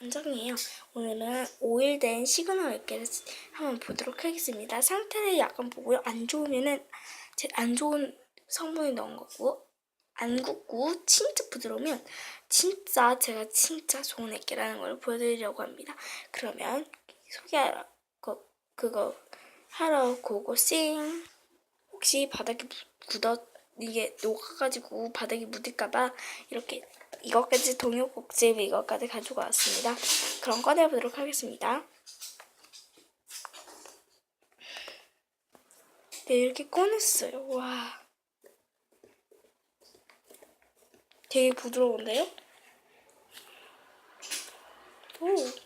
원장이에요. 오늘은 오일된 시그널 액기를 한번 보도록 하겠습니다. 상태를 약간 보고요. 안 좋으면은 제 안 좋은 성분을 넣은 거고 안 굳고 진짜 부드러우면 진짜 제가 진짜 좋은 액기라는 걸 보여드리려고 합니다. 그러면 소개하러 거, 그거 하러 고고싱 혹시 바닥에 묻- 굳어 이게 녹아가지고 바닥에 묻을까봐 이렇게 이것까지 동요 꼭집 이것까지 가지고 왔습니다. 그럼 꺼내보도록 하겠습니다. 네 이렇게 꺼냈어요. 와, 되게 부드러운데요? 오.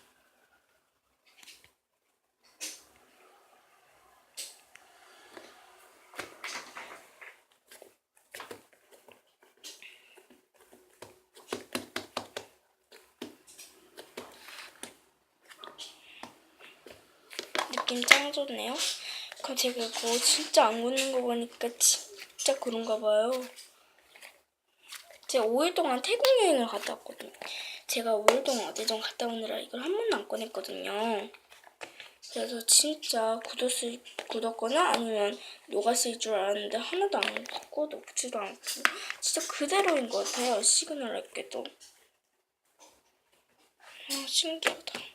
느낌 짱 좋네요. 그럼 제가 이거 진짜 안 굳는 거 보니까 진짜 그런가 봐요. 제가 5일 동안 태국 여행을 갔다 왔거든요. 제가 5일 동안 좀 갔다 오느라 이걸 한 번도 안 꺼냈거든요. 그래서 진짜 굳었을, 굳었거나 아니면 녹았을 줄 알았는데 하나도 안 굳고 녹지도 않고 진짜 그대로인 것 같아요. 시그널 앱게도. 아, 신기하다.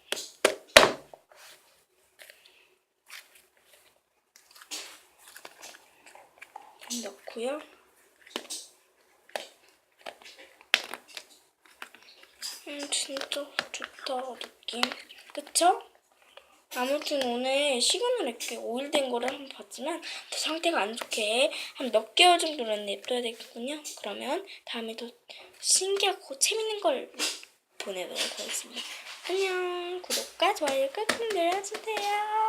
넣고요. 음, 진짜 좋다, 느낌. 그쵸? 아무튼 오늘 시간을 이렇게 5일 된 거를 한번 봤지만 더 상태가 안 좋게 한 몇 개월 정도는 냅둬야 되겠군요. 그러면 다음에 더 신기하고 재밌는 걸 보내도록 하겠습니다. 안녕. 구독과 좋아요 꾹꾹 눌러주세요.